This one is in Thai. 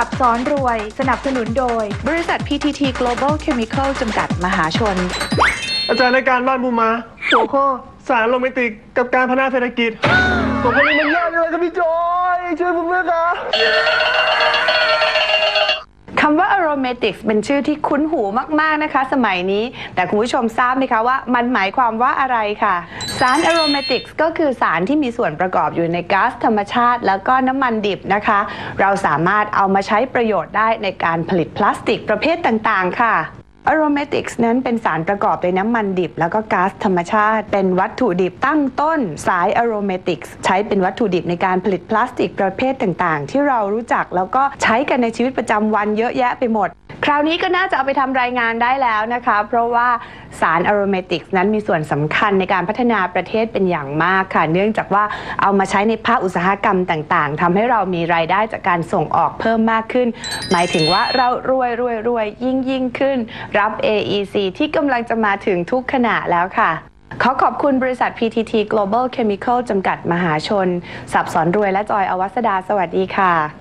สับซ้อนรวย สนับสนุนโดย บริษัท PTT Global Chemical จำกัดมหาชน อาจารย์ในการบ้านบูมาหัวข้อสารโรแมนติกกับการพัฒนาเศรษฐกิจผมคนนี้มันยากเลยครับพี่จอย ช่วยผมด้วยครับคำว่า aromatics เป็นชื่อที่คุ้นหูมาก ๆ นะคะ สมัยนี้ แต่คุณผู้ชมทราบไหมคะว่ามันหมายความว่าอะไรค่ะ สาร aromatics ก็คือสารที่มีส่วนประกอบอยู่ในก๊าซธรรมชาติ แล้วก็น้ำมันดิบนะคะ เราสามารถเอามาใช้ประโยชน์ได้ในการผลิตพลาสติกประเภทต่าง ๆ ค่ะ aromatics นั้นเป็นสารประกอบโดยน้ำมันดิบ แล้วก็ก๊าซธรรมชาติ เป็นวัตถุดิบตั้งต้นสาย aromatics ใช้เป็นวัตถุดิบในการผลิตพลาสติกประเภทต่างๆ ที่เรารู้จักแล้วก็ใช้กันในชีวิตประจำวันเยอะแยะไปหมด ราวนี้ก็น่าจะเอาไปทำรายงานได้แล้วนะคะ เพราะว่าสาร aromatics นั้นมีส่วนสำคัญในการพัฒนาประเทศเป็นอย่างมากค่ะ เนื่องจากว่าเอามาใช้ในภาคอุตสาหกรรมต่างๆทำให้เรามีรายได้จากการส่งออกเพิ่มมากขึ้น หมายถึงว่าเรารวยรวยรวยยิ่งยิ่งขึ้น รับ AEC ที่กำลังจะมาถึงทุกขณะแล้วค่ะขอขอบคุณบริษัท PTT Global Chemical จำกัดมหาชน สับสอนรวยและจอยอวัสดา สวัสดีค่ะ